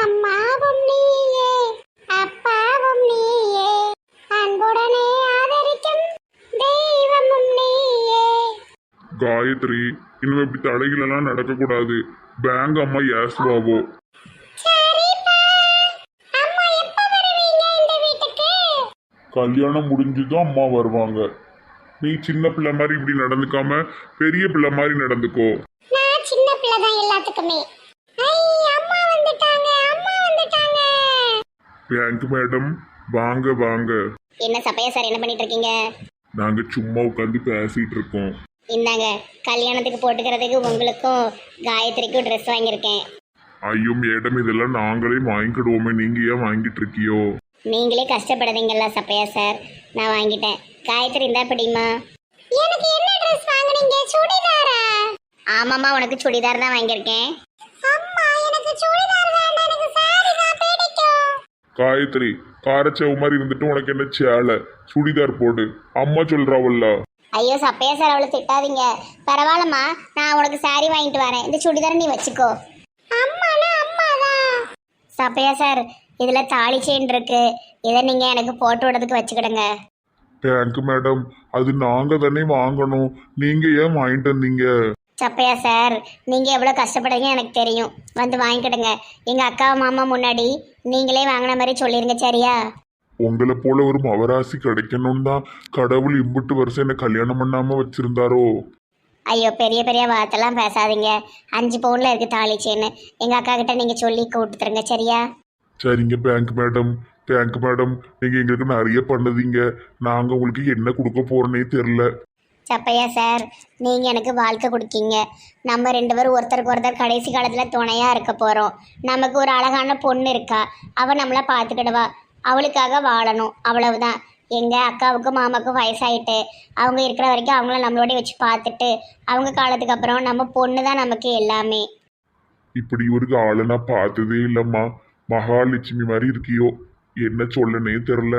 அம்மாவும் நீயே அப்பாவும் நீயே அன்புடனே ஆதரிக்கும் தெய்வமும் நீயே. காயத்ரி இனிமே இப்படி தலைகளெல்லாம் நடக்கக்கூடாது. பேங்க் அம்மா ஏசுவாவோ. கல்யாணம் முடிஞ்சுதான் அம்மா வருவாங்க. நீ சின்ன பிள்ளை மாதிரி இப்படி நடந்துக்காம பெரிய பிள்ளை மாதிரி நடந்துக்கோ. நான் சின்ன பிள்ளை தான் எல்லாத்துக்குமே ஐ அம்மா வந்துட்டாங்க அம்மா வந்துட்டாங்க பேங்க் மேடம் வாங்க வாங்க. என்ன சப்பையா சார் என்ன பண்ணிட்டு இருக்கீங்க நாங்க சும்மா உட்காந்து பேசிட்டு இருக்கோம் இந்தாங்க கல்யாணத்துக்கு போட்டுக்கிறதுக்கு உங்களுக்கும் காயத்ரிக்கும் ட்ரெஸ் வாங்கியிருக்கேன். ஐயோ மேடம் இதெல்லாம் நாங்களே வாங்கிக்கிடுவோமே. நீங்க ஏன் வாங்கிட்டு இருக்கியோ நீங்களே கஷ்டப்படுறீங்கல்ல சப்பையா சார். நான் வாங்கிட்டேன். காயத்ரி இருந்தா பிடிமா எனக்கு என்ன ட்ரெஸ் வாங்குனீங்க? சுடிதாரா? ஆமாம்மா உனக்கு சுடிதார் தான் வாங்கியிருக்கேன். அம்மா எனக்கு சுடிதார் வேண்டாம் எனக்கு சாரி தான் பிடிக்கும் காயத்ரி காரச்சவு மாதிரி இருந்துட்டு உனக்கு என்ன சேலை? சுடிதார் போடு. அம்மா சொல்றாவல்ல. ஐயோ சப்பையா சார் அவளை திட்டாதீங்க. பரவாயில்லம்மா நான் உனக்கு சாரி வாங்கிட்டு வரேன். இந்த சுடிதார் நீ வச்சுக்கோ. அம்மானா அம்மா தான் சப்பையா சார் இதுல தாலி செயின் இருக்கு. இதை நீங்க எனக்கு போட்டு விடுறதுக்கு வச்சுக்கிடுங்க. பேங்க் மேடம் அது நாங்க தானே வாங்கணும். நீங்க ஏன் வாங்கிட்டு வந்தீங்க? சப்பையா சார்? நீங்க எவ்வளவு கஷ்டப்படுறீங்க எனக்கு தெரியும். வந்து வாங்கிக்கிடுங்க. எங்க அக்கா மாமா முன்னாடி நீங்களே வாங்கின மாதிரி சொல்லிருங்க சரியா? உங்களை போல ஒரு மவராசி கிடைக்கணும் தான் கடவுள் இம்புட்டு வருஷம் என்ன கல்யாணம் பண்ணாம வச்சிருந்தாரோ? ஐயோ பெரிய பெரிய வார்த்தைலாம் பேசாதீங்க. அஞ்சு பவுன்ல இருக்கு தாலி செயின் எங்க அக்கா கிட்ட நீங்க சொல்லி கூப்பிட்டுருங்க சரியா? சரிங்க பேங்க் மேடம் பேங்க் மேடம் நீங்க எங்களுக்கு நிறைய பண்ணதீங்க. நாங்க உங்களுக்கு என்ன கொடுக்க போறோன்னே தெரியல. சப்பையா சார் நீங்கள் எனக்கு வாழ்க்கை கொடுக்கீங்க. நம்ம ரெண்டு பேரும் ஒருத்தருக்கு ஒருத்தர் கடைசி காலத்தில் துணையாக இருக்க போகிறோம் நமக்கு ஒரு அழகான பொண்ணு இருக்கா? அவள் நம்மளை பார்த்துக்கிடுவா. அவளுக்காக வாழணும். அவ்வளவுதான். எங்கள் அக்காவுக்கும் மாமாவுக்கும் வயசாயிட்டு அவங்க இருக்கிற வரைக்கும் அவங்கள நம்மளோட வச்சு பார்த்துட்டு அவங்க காலத்துக்கு அப்புறம் நம்ம பொண்ணு தான் நமக்கு எல்லாமே. இப்படி ஒரு ஆளை நான் பார்த்ததே இல்லைம்மா. மகாலட்சுமி மாதிரி இருக்கியோ? என்ன சொல்லனே தெரில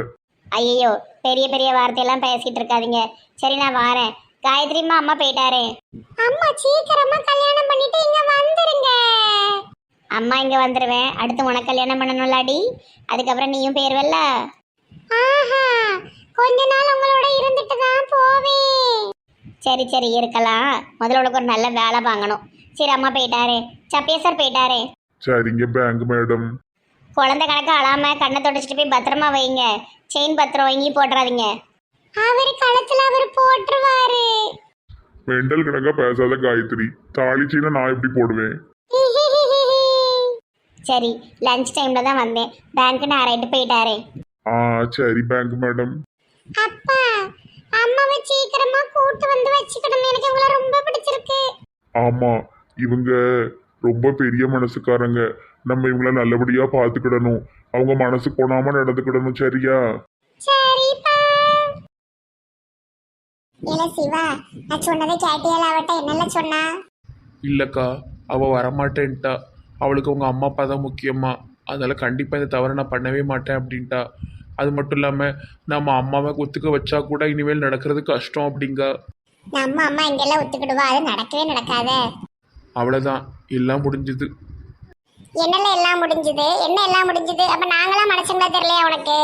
ஐயோ பெரிய பெரிய வார்த்தையெல்லாம் பேசிட்டு இருக்காதீங்க. சரி நான் வாரேன். காயத்ரிமா அம்மா போயிட்டாரே. அம்மா சீக்கிரமா கல்யாணம் பண்ணிட்டு இங்க வந்துருங்க. அம்மா இங்க வந்துருவேன். அடுத்து உனக்கு கல்யாணம் பண்ணணும்லாடி அதுக்கப்புறம் நீயும் போயிருவல்ல? ஆஹா கொஞ்ச நாள் உங்களோட இருந்துட்டு தான் போவேன். சரி சரி இருக்கலாம். முதல்ல உனக்கு ஒரு நல்ல வேலை வாங்கணும். சரி அம்மா போயிட்டாரே. சப்பியா சார் போயிட்டாரே. சரிங்க பேங்க் மேடம். குழந்தை கணக்கு அழாம கண்ணை தொடச்சிட்டு போய் பத்திரமா வைங்க. செயின் பத்திரம் வாங்கி போட்டுறாதீங்க. அவர் கழுத்துல அவர் போட்டுருவாரு. மெண்டல் கணக்கா பேசாத காயத்ரி. தாலி சீனை நான் எப்படி போடுவேன்? சரி லஞ்ச் டைம்ல தான் வந்தேன். பேங்க் நான் ரைட்டு போயிட்டாரே. ஆ சரி பேங்க் மேடம் அப்பா அம்மாவை சீக்கிரமா கூட்டு வந்து வச்சுக்கணும். எனக்கு உங்களை ரொம்ப பிடிச்சிருக்கு. ஆமா இவங்க ரொம்ப பெரிய மனசுக்காரங்க. நம்ம இவங்கள நல்லபடியா பாத்துக்கிடணும் அவங்க மனசு கொணாம நடந்துக்கிடணும் சரியா? இல்ல சிவா நான் சொன்னதை கேட்டியால அவட்ட என்னல சொன்னா? இல்லைக்கா அவள் வரமாட்டேன்ட்டா. அவளுக்கு உங்கள் அம்மா அப்பா தான் முக்கியமா. அதனால் கண்டிப்பாக இந்த தவறை நான் பண்ணவே மாட்டேன் அப்படின்ட்டா. அது மட்டும் இல்லாமல் நம்ம அம்மாவை ஒத்துக்க வச்சா கூட இனிமேல் நடக்கிறது கஷ்டம் அப்படிங்க. நம்ம அம்மா இங்கெல்லாம் ஒத்துக்கிடுவா அது நடக்கவே நடக்காதே. அவ்வளோதான் எல்லாம் முடிஞ்சுது. என்னல எல்லாம் முடிஞ்சது? என்ன எல்லாம் முடிஞ்சது? அப்ப நாங்களாம் மனுஷங்களா தெரியலையா உனக்கு?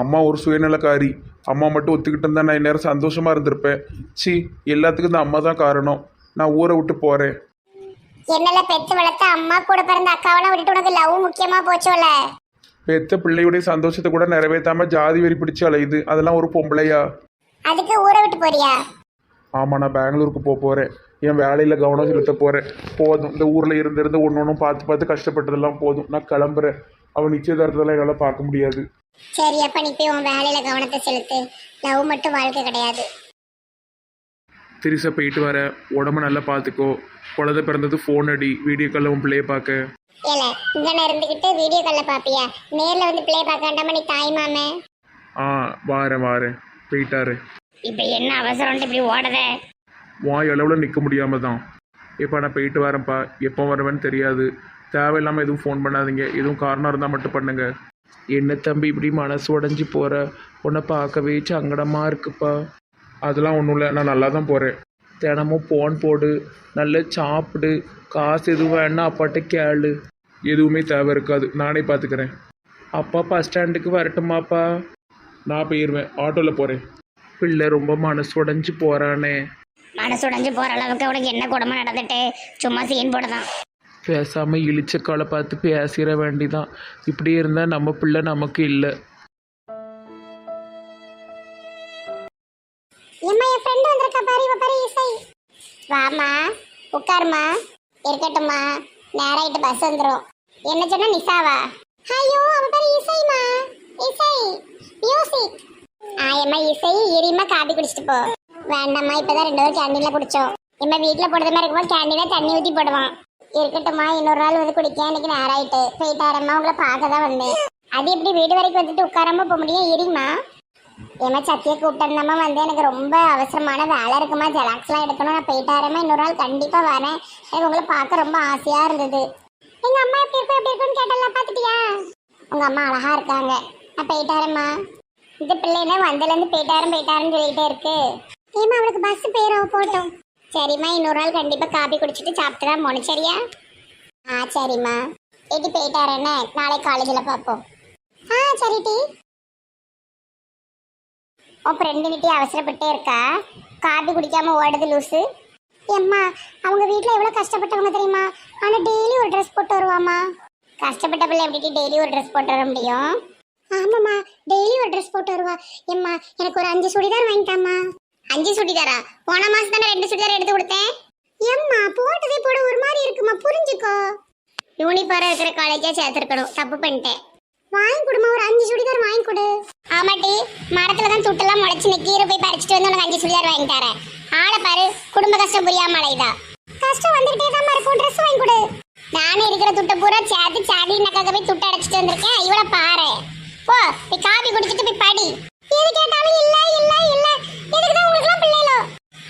அம்மா ஒரு சுயநலக்காரி. அம்மா மட்டும் ஒத்துக்கிட்டு இருந்தா நான் இந்நேரம் சந்தோஷமாக இருந்திருப்பேன். சி எல்லாத்துக்கும் இந்த அம்மா தான் காரணம். நான் ஊரை விட்டு போகிறேன் என்னல பெத்து வளர்த்த அம்மா கூட பிறந்த அக்காவெல்லாம் விட்டுட்டு உனக்கு லவ் முக்கியமா போச்சோல பெத்த பிள்ளையுடைய சந்தோஷத்தை கூட நிறைவேற்றாமல் ஜாதி வெறி பிடிச்சு அலையுது. அதெல்லாம் ஒரு பொம்பளையா? அதுக்கு ஊரை விட்டு போறியா? ஆமாம் நான் பெங்களூருக்கு போக போகிறேன் என் வேலையில் கவனம் செலுத்த போகிறேன் போதும். இந்த ஊரில் இருந்து இருந்து ஒன்று ஒன்றும் பார்த்து பார்த்து கஷ்டப்பட்டதெல்லாம் போதும். நான் கிளம்புறேன். அவன் நிச்சயதார்த்தத்தெல்லாம் என்னால் பார்க்க முடியாது. சரி அப்ப நீ போய் உன் வேலையில கவனத்தை செலுத்து. லவ் மட்டும் வாழ்க்கை கிடையாது. திரிசா போயிட்டு வர. உடம்ப நல்லா பார்த்துக்கோ குழந்தை பிறந்தது ஃபோன் அடி. வீடியோ காலில் உன் பிள்ளைய பார்க்க ஏல இங்கன இருந்துகிட்டு வீடியோ கால்ல பாப்பியா? நேர்ல வந்து பிளே பார்க்க வேண்டாமா நீ தாய் மாமே? ஆ வாரேன் வாரேன். போயிட்டாரு. இப்ப என்ன அவசரம் இப்படி ஓடத? வாய் அளவில் நிற்க முடியாமல் தான் இப்போ நான் போயிட்டு வரேன்ப்பா. எப்போ வருவேன்னு தெரியாது. தேவையில்லாமல் எதுவும் ஃபோன் பண்ணாதீங்க. எதுவும் காரணம் இருந்தால் மட்டும் பண்ணுங்க. என்ன தம்பி இப்படி மனசு உடஞ்சி போகிற உன்னை பார்க்கவே சங்கடமாக இருக்குப்பா. அதெல்லாம் ஒன்றும் இல்லை. நான் நல்லா தான் போகிறேன் தினமும் ஃபோன் போடு. நல்லா சாப்பிடு. காசு எதுவும் வேணா அப்பாட்ட கேளு. எதுவுமே தேவை இருக்காது. நானே பார்த்துக்கிறேன் அப்பா பஸ் ஸ்டாண்டுக்கு வரட்டுமாப்பா? நான் போயிடுவேன் ஆட்டோவில் போகிறேன் பிள்ளை ரொம்ப மனசு உடஞ்சி போகிறானே மனசு உடைஞ்சு போற அளவுக்கு அவனுக்கு என்ன கொடுமை நடந்துட்டு? சும்மா சீன் போடுதான். பேசாமல் இழிச்சக்காலை பார்த்து பேசிட வேண்டிதான். இப்படியே இருந்தால் நம்ம பிள்ளை நமக்கு இல்லை. ஏம்மா என் ஃப்ரெண்ட் வந்திருக்கா பாரு இவ பாரு இசை. வாமா உட்காருமா இருக்கட்டும்மா. நேராயிட்டு பஸ் வந்துரும். என்ன சொன்ன நிசாவா ஐயோ அவ பேரு இசைமா இசை. மியூசிக் ஆ ஏம்மா இசை இரிமா காபி குடிச்சிட்டு போ. வேண்டாம்மா இப்பதான் ரெண்டு பேரும் கேண்டீன்ல குடிச்சோம். எம்மா வீட்டுல போடுற மாதிரி இருக்கும்போது கேண்டீன்ல தண்ணி ஊத்தி போடுவான். இருக்கட்டும்மா இன்னொரு நாள் வந்து குடிக்க எனக்கு நேராயிட்டு போயிட்டாரம்மா உங்களை பார்க்க தான் வந்தேன். அது எப்படி வீடு வரைக்கும் வந்துட்டு உட்காராம போக முடியும் இருமா ஏமா சத்திய கூப்பிட்டோம்னா வந்து எனக்கு ரொம்ப அவசரமான வேலை இருக்குமா? ஜெராக்ஸ்லாம் எடுக்கணும் நான் போயிட்டாரேமா இன்னொரு நாள் கண்டிப்பா வரேன். எனக்கு உங்களை பார்க்க ரொம்ப ஆசையா இருந்தது. எங்க அம்மா எப்படி இருக்கும் எப்படி இருக்கும்னு கேட்டல பாத்துட்டியா உங்க அம்மா அழகா இருக்காங்க. நான் போயிட்டாரேம்மா இந்த பிள்ளைன்னா என்ன போயிட்டாரும் போயிட்டாருன்னு சொல்லிட்டே இருக்கு. ஏமா அவளுக்கு பஸ் பேரோ போட்டோம் சரிம்மா இன்னொரு நாள் கண்டிப்பா காபி குடிச்சிட்டு சாப்பிட்டு தான் போகணும் சரியா? ஆ சரிம்மா. எட்டி போயிட்டாரேன்னு நாளை காலேஜில் பார்ப்போம் ஆ சரி டி. உன் ஃப்ரெண்டு கிட்டே அவசரப்பட்டே இருக்கா? காபி குடிக்காம ஓடுது லூசு. எம்மா அவங்க வீட்டில் எவ்வளோ கஷ்டப்பட்டவங்க தெரியுமா? ஆனால் டெய்லி ஒரு ட்ரெஸ் போட்டு வருவாம்மா. கஷ்டப்பட்ட பிள்ளை எப்படி டெய்லி ஒரு ட்ரெஸ் போட்டு வர முடியும்? ஆமாம்மா டெய்லி ஒரு ட்ரெஸ் போட்டு வருவா. எம்மா எனக்கு ஒரு அஞ்சு சுடிதார் வாங்கிட்டாம்மா. அஞ்சு சுடிதாரா போன மாசம் தானே ரெண்டு சுடிதார் எடுத்து கொடுத்தேன். எம்மா போட்டதே போட ஒரு மாதிரி இருக்குமா? புரிஞ்சுக்கோ. யூனிஃபாரம் இருக்கிற காலேஜா சேர்த்துருக்கணும். தப்பு பண்ணிட்டேன். வாங்கி கொடுமா ஒரு அஞ்சு சுடிதார் வாங்கி கொடு. ஆமாட்டி மரத்துல தான் துட்டெல்லாம் முளைச்சு நிக்கீர போய் பறிச்சுட்டு வந்து உனக்கு அஞ்சு சுடிதார் வாங்கி தரேன். ஆளை பாரு குடும்ப கஷ்டம் புரியாம அலைதா கஷ்டம் வந்துட்டே தான் இருக்கும் ட்ரெஸ் வாங்கி கொடு. நானே இருக்கிற துட்டை பூரா சேர்த்து சாடி நக்காக போய் துட்டை அடைச்சிட்டு வந்திருக்கேன். இவள பாரு போ போய் காபி குடிச்சிட்டு போய் படி எது கேட்டாலும் இல்ல இல்ல இல்ல எதுக்கு தான் உங்களுக்கு பிள்ளைகளோ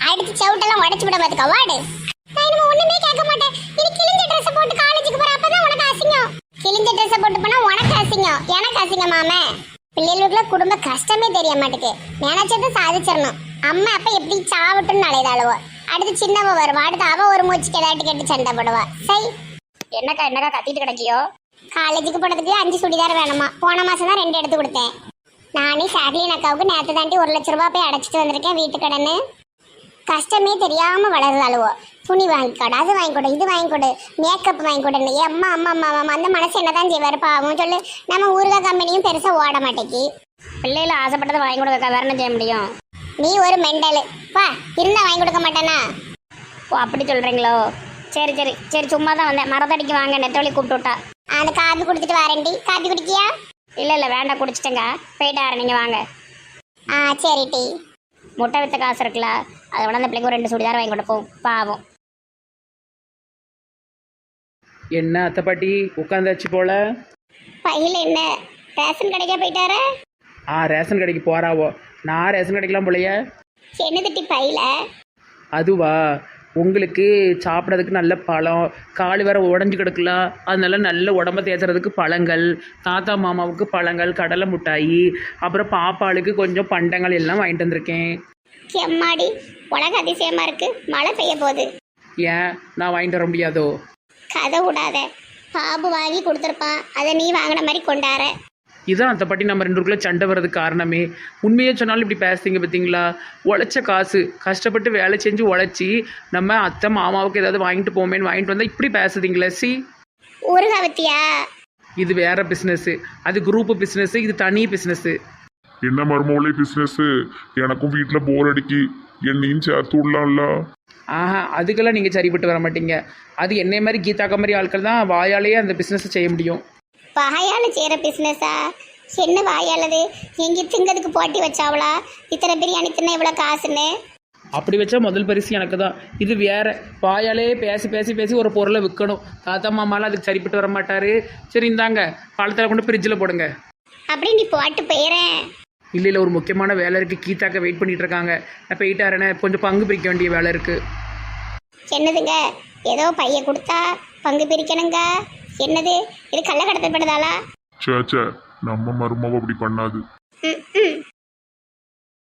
அடிச்சு சவுட்டெல்லாம் உடைச்சு விட பாத்துக்க வாடு நான் இனிமே ஒண்ணுமே கேட்க மாட்டேன். இது கிழிஞ்ச ட்ரெஸ் போட்டு காலேஜுக்கு போற அப்பதான் உனக்கு அசிங்கம். கிழிஞ்ச ட்ரெஸ் போட்டு போனா உனக்கு அசிங்கம். எனக்கு அசிங்கம் மாமே. பிள்ளைகளுக்குள்ள குடும்ப கஷ்டமே தெரிய மாட்டேங்குது. நினைச்சதை சாதிச்சிடணும். அம்மா அப்ப எப்படி சாவட்டும்னு அலைதாளுவோ அடுத்து சின்னவ வருவா. அடுத்து அவ ஒரு மூச்சு கிடாட்டி கேட்டு சண்டை போடுவா. சை. என்னக்கா என்னக்கா கத்திட்டு கிடக்கியோ? காலேஜுக்கு போனதுக்கு அஞ்சு சுடிதார் வேணுமா? போன மாசம் தான் ரெண்டு எடுத்து கொடுத்தேன். நானே சாக்லின் அக்காவுக்கு நேற்று தாண்டி ஒரு லட்ச ரூபா போய் அடைச்சிட்டு வந்திருக்கேன் வீட்டு கடன்னு கஷ்டமே தெரியாமல் தெரியாம வளருதாளுவோ துணி வாங்கி கொடு அது வாங்கி கொடு இது வாங்கி கொடு மேக்கப் வாங்கி கொடுன்னு அம்மா அம்மா அம்மா அம்மா அந்த மனசு என்னதான் செய்வார் பாவம் சொல்லு. நம்ம ஊருகா கம்பெனியும் பெருசாக ஓட மாட்டேங்கி பிள்ளைகள ஆசைப்பட்டதை வாங்கி கொடுக்க வேற என்ன செய்ய முடியும்? நீ ஒரு மெண்டலு. வா இருந்தால் வாங்கி கொடுக்க மாட்டேனா? ஓ அப்படி சொல்கிறீங்களோ சரி சரி சரி சும்மா தான் வந்தேன். மரத்தடிக்கு வாங்க நெட்டவழி கூப்பிட்டு விட்டா. அந்த காபி குடிச்சிட்டு வரேன்டி. காபி குடிக்கியா? இல்லை இல்லை வேண்டாம் குடிச்சிட்டேங்க. போயிட்டாரு நீங்கள் வாங்க. ஆ சரி டி. முட்டை வித்த காசு இருக்குல்ல அதை விட அந்த பிள்ளைக்கு ஒரு ரெண்டு சுடிதார் வாங்கி கொடுப்போம். பாவம். என்ன அத்தை பாட்டி உட்காந்தாச்சு போல? பையில என்ன? ரேஷன் கடைக்கா போயிட்டாரு ஆ ரேஷன் கடைக்கு போறாவோ. நான் ரேஷன் கடைக்கெலாம் போலையே? என்ன திட்டி பையில? அதுவா? உங்களுக்கு சாப்பிட்றதுக்கு நல்ல பழம் கால் வேற உடஞ்சி கிடக்கலாம் அதனால நல்ல உடம்ப தேய்ச்சறதுக்கு பழங்கள் தாத்தா மாமாவுக்கு பழங்கள் கடலை மிட்டாயி அப்புறம் பாப்பாளுக்கு கொஞ்சம் பண்டங்கள் எல்லாம் வாங்கிட்டு வந்திருக்கேன். எம்மாடி உலக அதிசயமா இருக்கு. மழை பெய்ய போகுது. ஏன்? நான் வாங்கிட்டு வர முடியாதோ? கதை விடாத. பாபு வாங்கி கொடுத்துருப்பான். அதை நீ வாங்கின மாதிரி கொண்டார இதான் அந்த பாட்டி நம்ம ரெண்டு பேருக்குள்ள சண்டை வர்றதுக்கு காரணமே. உண்மையே சொன்னாலும் இப்படி பேசுறீங்க பார்த்தீங்களா? உழைச்ச காசு. கஷ்டப்பட்டு வேலை செஞ்சு உழைச்சி நம்ம அத்தை மாமாவுக்கு ஏதாவது வாங்கிட்டு போமேன்னு வாங்கிட்டு வந்தால் இப்படி பேசுதீங்களே சி. ஊருகா வத்தியா? இது வேற பிஸ்னஸ்ஸு அது குரூப் பிஸ்னஸ்ஸு இது தனி பிஸ்னஸ்ஸு என்ன மருமவளே பிசினஸ் எனக்கும் வீட்டில் போர் அடிக்கி. என்னையும் சேர்த்து விடலாம்ல. ஆஹா அதுக்கெல்லாம் நீங்கள் சரிப்பட்டு வர மாட்டீங்க. அது என்னை மாதிரி கீதாக்கா மாதிரி ஆட்கள் தான் வாயாலேயே அந்த பிஸ்னஸை செய்ய முடியும். வாயால செய்யற பிசினஸா என்ன வாயாலது எங்க திங்கிறதுக்கு போட்டி வச்சாவளா? இத்தனை பிரியாணி தின்ன இவ்வளவு காசுன்னு? அப்படி வச்சா முதல் பரிசு எனக்கு தான். இது வேற. வாயாலே பேசி பேசி பேசி ஒரு பொருளை விற்கணும் தாத்தா மாமாலாம் அதுக்கு சரிப்பட்டு வர மாட்டாரு. சரி இந்தாங்க. பழத்தில் கொண்டு ஃப்ரிட்ஜில் போடுங்க. அப்படி நீ போட்டு போயிறேன். இல்லை இல்லை ஒரு முக்கியமான வேலை இருக்குது கீதாக்கா வெயிட் பண்ணிட்டு இருக்காங்க. நான் போயிட்டாரேனே கொஞ்சம் பங்கு பிரிக்க வேண்டிய வேலை இருக்குது என்னதுங்க? ஏதோ பைய கொடுத்தா பங்கு பிரிக்கணுங்க? என்னது? இது கள்ள கடத்தப்படுதாளா சே சே நம்ம மருமவ அப்படி பண்ணாது. ம், ம்.